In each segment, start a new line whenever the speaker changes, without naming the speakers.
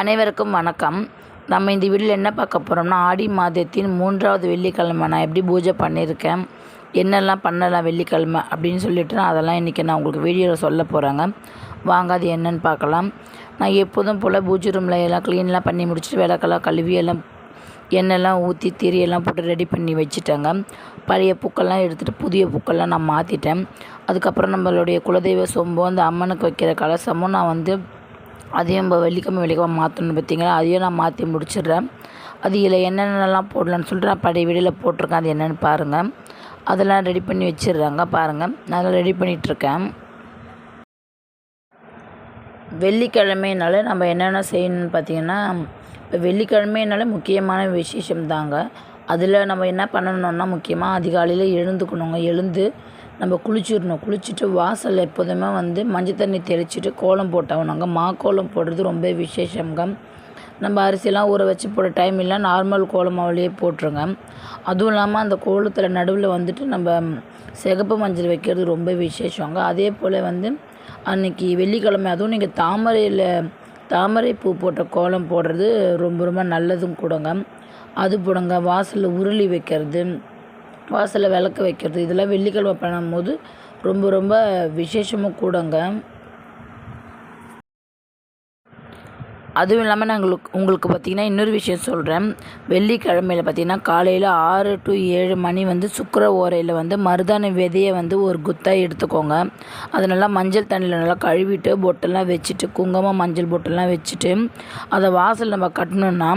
அனைவருக்கும் வணக்கம். நம்ம இந்த வீடியோவில் என்ன பார்க்க போகிறோம்னா ஆடி மாதத்தின் மூன்றாவது வெள்ளிக்கிழமை நான் எப்படி பூஜை பண்ணியிருக்கேன் என்னெல்லாம் பண்ணலாம் வெள்ளிக்கிழமை அப்படின்னு சொல்லிட்டு நான் அதெல்லாம் இன்றைக்கி நான் உங்களுக்கு வீடியோவில் சொல்ல போகிறேங்க வாங்க அது என்னன்னு பார்க்கலாம். நான் எப்போதும் போல் பூஜை ரூமில் எல்லாம் க்ளீன்லாம் பண்ணி முடிச்சுட்டு விளக்கெல்லாம் கழுவி எல்லாம் எண்ணெய்லாம் ஊற்றி திரியெல்லாம் போட்டு ரெடி பண்ணி வச்சுட்டேங்க. பழைய பூக்கள்லாம் எடுத்துகிட்டு புதிய பூக்கள்லாம் நான் மாற்றிட்டேன் அதுக்கப்புறம் நம்மளுடைய குலதெய்வ சொம்பும் அந்த அம்மனுக்கு வைக்கிற கலசமும் நான் வந்து அதையும் நம்ம வெள்ளிக்கிழமை வெள்ளிக்கிழமை மாற்றணும் பார்த்தீங்களா? அதையும் நான் மாற்றி முடிச்சிடுறேன். அது இதில் என்னென்னலாம் போடலான்னு சொல்லிட்டு நான் பழைய வீடியோவில் போட்டிருக்கேன். அது என்னென்னு பாருங்கள் அதெல்லாம் ரெடி பண்ணி வச்சிடுறாங்க. பாருங்கள் நான் அதெல்லாம் ரெடி பண்ணிகிட்ருக்கேன். வெள்ளிக்கிழமைனால நம்ம என்னென்ன செய்யணும்னு பார்த்திங்கன்னா இப்போ வெள்ளிக்கிழமைனால முக்கியமான விசேஷம் தாங்க அதில் நம்ம என்ன பண்ணணும்னா முக்கியமாக அதிகாலையில் எழுந்துக்கணுங்க. எழுந்து நம்ம குளிச்சிடணும். குளிச்சுட்டு வாசலில் எப்போதுமே வந்து மஞ்சள் தண்ணி தெளிச்சிட்டு கோலம் போட்டாகணுங்க மா கோலம் போடுறது ரொம்ப விசேஷங்க நம்ம அரிசிலாம் ஊற வச்சு போட டைம் இல்லை நார்மல் கோலம் போட்டுருங்க. அதுவும் இல்லாமல் அந்த கோலத்தில் நடுவில் வந்துட்டு நம்ம சிகப்பு மஞ்சள் வைக்கிறது ரொம்ப விசேஷங்க அதே போல் வந்து அன்றைக்கி வெள்ளிக்கிழமை அதுவும் நீங்கள் தாமரையில் தாமரை பூ போட்ட கோலம் போடுறது ரொம்ப ரொம்ப நல்லதும் கொடுங்க. அது போடுங்க. வாசலில் உருளி வைக்கிறது. வாசலில் விளக்கு வைக்கிறது. இதெல்லாம் வெள்ளிக்கிழமை பண்ணும்போது ரொம்ப ரொம்ப விசேஷமும் கூடங்க. அதுவும் இல்லாமல் நான் உங்களுக்கு உங்களுக்கு பார்த்திங்கன்னா இன்னொரு விஷயம் சொல்கிறேன் வெள்ளிக்கிழமையில் பார்த்திங்கன்னா காலையில் ஆறு டு ஏழு மணி வந்து சுக்கர ஓரையில் வந்து மருதாணி விதையை வந்து ஒரு குத்தாக எடுத்துக்கோங்க. அதை நல்லா மஞ்சள் தண்ணியில் நல்லா கழுவிட்டு பொட்டெல்லாம் வச்சுட்டு குங்குமம் மஞ்சள் பொட்டெல்லாம் வச்சுட்டு அதை வாசல் நம்ம கட்டணுன்னா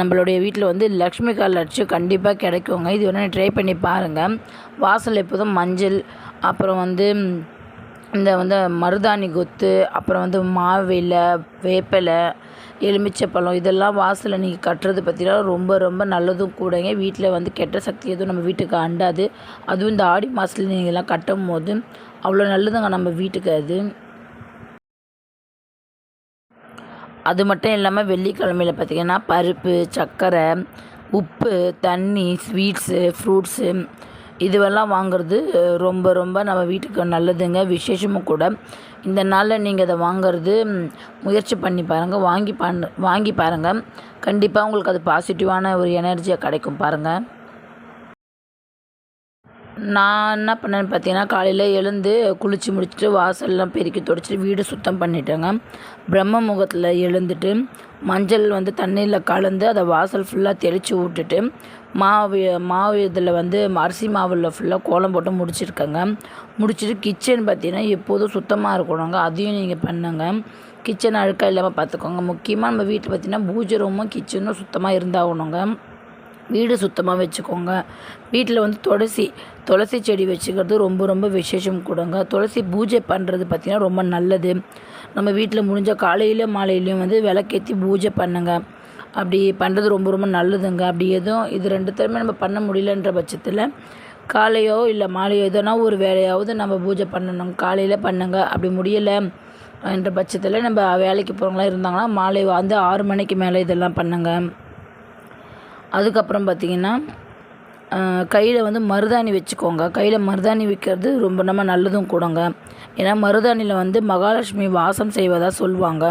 நம்மளுடைய வீட்டில் வந்து லக்ஷ்மி கால் லட்சம் கண்டிப்பாக கிடைக்குங்க. இது வேணால் ட்ரை பண்ணி பாருங்கள் வாசல் எப்போதும் மஞ்சள் அப்புறம் வந்து இந்த வந்து மருதாணி கொத்து அப்புறம் வந்து மாவிலை வேப்பிலை எலுமிச்சப்பழம் இதெல்லாம் வாசலில் நீங்கள் கட்டுறது பார்த்தீங்கன்னா ரொம்ப ரொம்ப நல்லதும் கூடங்க. வீட்டில் வந்து கெட்ட சக்தி எதுவும் நம்ம வீட்டுக்கு அண்டாது. அதுவும் இந்த ஆடி மாதத்துல நீங்கள் எல்லாம் கட்டும் போது அவ்வளோ நல்லதுங்க நம்ம வீட்டுக்கு அது. அது மட்டும் இல்லாமல் வெள்ளிக்கிழமையில் பார்த்திங்கன்னா பருப்பு சர்க்கரை உப்பு தண்ணி ஸ்வீட்ஸு ஃப்ரூட்ஸு இதுவெல்லாம் வாங்குறது ரொம்ப ரொம்ப நம்ம வீட்டுக்கு நல்லதுங்க. விசேஷமும் கூட. இந்த நாளில் நீங்கள் அதை வாங்குறது முயற்சி பண்ணி பாருங்கள் வாங்கி பண் வாங்கி பாருங்கள் கண்டிப்பாக உங்களுக்கு அது பாசிட்டிவான ஒரு எனர்ஜியாக கிடைக்கும் பாருங்கள் நான் என்ன பண்ணேன்னு பார்த்தீங்கன்னா காலையில் எழுந்து குளித்து முடிச்சுட்டு வாசல்லாம் பெருக்கி துடைச்சிட்டு வீடு சுத்தம் பண்ணிட்டேங்க. பிரம்ம முகத்தில் எழுந்துட்டு மஞ்சள் வந்து தண்ணியில் கலந்து அதை வாசல் ஃபுல்லாக தெளித்து விட்டுட்டு மாவு மாவு இதில் வந்து அரிசி மாவில் ஃபுல்லாக கோலம் போட்டு முடிச்சிருக்கேங்க. முடிச்சுட்டு கிச்சன் பார்த்தீங்கன்னா எப்போதும் சுத்தமாக இருக்கணுங்க. அதையும் நீங்கள் பண்ணுங்க. கிச்சன் அழுக்காக இல்லாமல் பார்த்துக்கோங்க முக்கியமாக நம்ம வீட்டில் பார்த்திங்கன்னா பூஜை ரூமும் கிச்சனும் சுத்தமாக இருந்தாகணுங்க. வீடு சுத்தமாக வச்சுக்கோங்க. வீட்டில் வந்து துளசி துளசி செடி வச்சுக்கிறது ரொம்ப ரொம்ப விசேஷம் கூடங்க. துளசி பூஜை பண்ணுறது பார்த்திங்கன்னா ரொம்ப நல்லது. நம்ம வீட்டில் முடிஞ்ச காலையிலையும் மாலையிலையும் வந்து விளக்கேற்றி பூஜை பண்ணுங்க. அப்படி பண்ணுறது ரொம்ப ரொம்ப நல்லதுங்க. அப்படி எதுவும் இது ரெண்டுத்தையுமே நம்ம பண்ண முடியலன்ற பட்சத்தில் காலையோ இல்லை மாலையோ எதனா ஒரு வேலையாவது நம்ம பூஜை பண்ணணும். காலையில் பண்ணுங்க. அப்படி முடியலை என்ற பட்சத்தில் நம்ம வேலைக்கு போகிறவங்களாம் இருந்தாங்கன்னா மாலை வந்து ஆறு மணிக்கு மேலே இதெல்லாம் பண்ணுங்க. அதுக்கப்புறம் பார்த்திங்கன்னா கையில் வந்து மருதாணி வச்சுக்கோங்க. கையில் மருதாணி வைக்கிறது ரொம்ப நம்ம நல்லதும் கூடங்க. ஏன்னா மருதாணியில் வந்து மகாலட்சுமி வாசம் செய்வதாக சொல்லுவாங்க.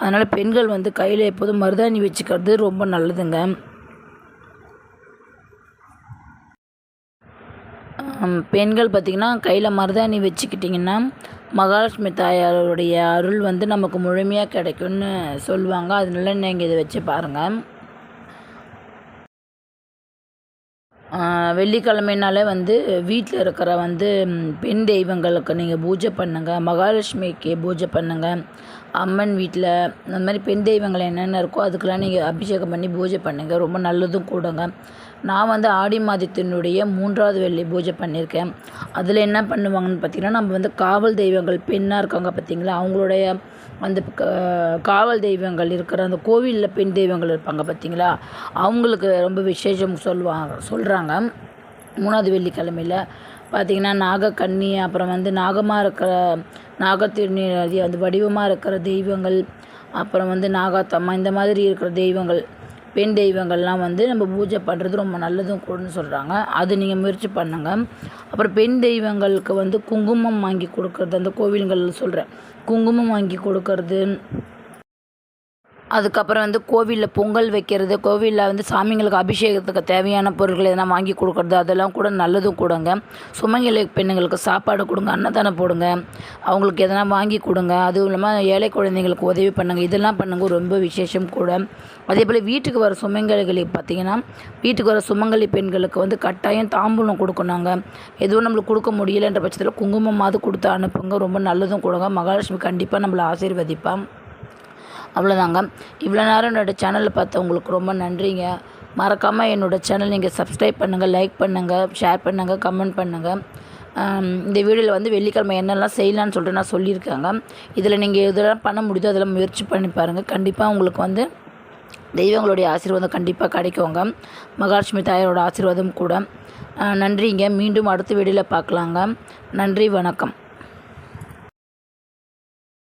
அதனால் பெண்கள் வந்து கையில் எப்போதும் மருதாணி வச்சுக்கிறது ரொம்ப நல்லதுங்க. பெண்கள் பார்த்திங்கன்னா கையில் மருதாணி வச்சுக்கிட்டிங்கன்னா மகாலட்சுமி தாயாருடைய அருள் வந்து நமக்கு முழுமையாக கிடைக்கும்னு சொல்லுவாங்க. அதனால நீங்கள் இதை வச்சு பாருங்கள் வெள்ளிக்கிழமைனாலே வந்து வீட்டில் இருக்கிற வந்து பெண் தெய்வங்களுக்கு நீங்கள் பூஜை பண்ணுங்கள் மகாலட்சுமிக்கு பூஜை பண்ணுங்கள் அம்மன் வீட்டில் அந்த மாதிரி பெண் தெய்வங்கள் என்னென்ன இருக்கோ அதுக்கெல்லாம் நீங்கள் அபிஷேகம் பண்ணி பூஜை பண்ணுங்கள் ரொம்ப நல்லதும் கூடங்க. நான் வந்து ஆடி மாதத்தினுடைய மூன்றாவது வெள்ளி பூஜை பண்ணியிருக்கேன். அதில் என்ன பண்ணுவாங்கன்னு பார்த்திங்கன்னா நம்ம வந்து காவல் தெய்வங்கள் பெண்ணாக இருக்காங்க பார்த்திங்களா அவங்களுடைய அந்த காவல் தெய்வங்கள் இருக்கிற அந்த கோவிலில் பெண் தெய்வங்கள் இருப்பாங்க பார்த்தீங்களா அவங்களுக்கு ரொம்ப விசேஷம் சொல்லுவாங்க சொல்கிறாங்க மூணாவது வெள்ளிக்கிழமையில் பார்த்திங்கன்னா நாகக்கன்னி அப்புறம் வந்து நாகமாக இருக்கிற நாகத்திருநீதி அந்த வடிவமாக இருக்கிற தெய்வங்கள் அப்புறம் வந்து நாகாத்தம்மா இந்த மாதிரி இருக்கிற தெய்வங்கள். பெண் தெய்வங்கள்லாம் வந்து நம்ம பூஜை பண்ணுறது ரொம்ப நல்லதும் கூடன்னு சொல்கிறாங்க அது நீங்கள் முயற்சி பண்ணுங்க. அப்புறம் பெண் தெய்வங்களுக்கு வந்து குங்குமம் வாங்கி கொடுக்கறது அந்த கோவில்கள் சொல்கிறேன் குங்குமம் வாங்கி கொடுக்கறது அதுக்கப்புறம் வந்து கோவிலில் பொங்கல் வைக்கிறது கோவிலில் வந்து சாமிங்களுக்கு அபிஷேகத்துக்கு தேவையான பொருட்கள் எதனா வாங்கி கொடுக்குறது அதெல்லாம் கூட நல்லதும் கூடங்க. சுமங்கலி பெண்ணுங்களுக்கு சாப்பாடு கொடுங்க அன்னதானம் போடுங்க அவங்களுக்கு எதனா வாங்கி கொடுங்க. அதுவும் இல்லாமல் ஏழை குழந்தைங்களுக்கு உதவி பண்ணுங்கள் இதெல்லாம் பண்ணுங்க ரொம்ப விசேஷம் கூட. அதே போல் வீட்டுக்கு வர சுமங்கலிகளுக்கு பார்த்திங்கன்னா வீட்டுக்கு வர சுமங்கலி பெண்களுக்கு வந்து கட்டாயம் தாம்பூலம் கொடுக்கணுங்க. எதுவும் நம்மளுக்கு கொடுக்க முடியலன்ற பட்சத்தில் குங்குமமாவது கொடுத்து அனுப்புங்க ரொம்ப நல்லதும் கொடுங்க. மகாலட்சுமி கண்டிப்பாக நம்மளை ஆசீர்வதிப்பான் அவ்வளோதாங்க இவ்வளோ நேரம் என்னோடய சேனலை பார்த்தவங்களுக்கு ரொம்ப நன்றிங்க. மறக்காமல் என்னோடய சேனல் நீங்கள் சப்ஸ்கிரைப் பண்ணுங்கள் லைக் பண்ணுங்கள் ஷேர் பண்ணுங்கள் கமெண்ட் பண்ணுங்கள் இந்த வீடியோவில் வந்து வெள்ளிக்கிழமை என்னெல்லாம் செய்யலான்னு சொல்லிட்டு நான் சொல்லியிருக்காங்க. இதில் நீங்கள் எதெல்லாம் பண்ண முடியுதோ அதெல்லாம் முயற்சி பண்ணி பாருங்கள் கண்டிப்பாக உங்களுக்கு வந்து தெய்வங்களுடைய ஆசீர்வாதம் கண்டிப்பாக கிடைக்குங்க. மகாலட்சுமி தாயாரோட ஆசீர்வாதம் கூட. நன்றிங்க. மீண்டும் அடுத்த வீடியோவில் பார்க்கலாங்க. நன்றி வணக்கம்.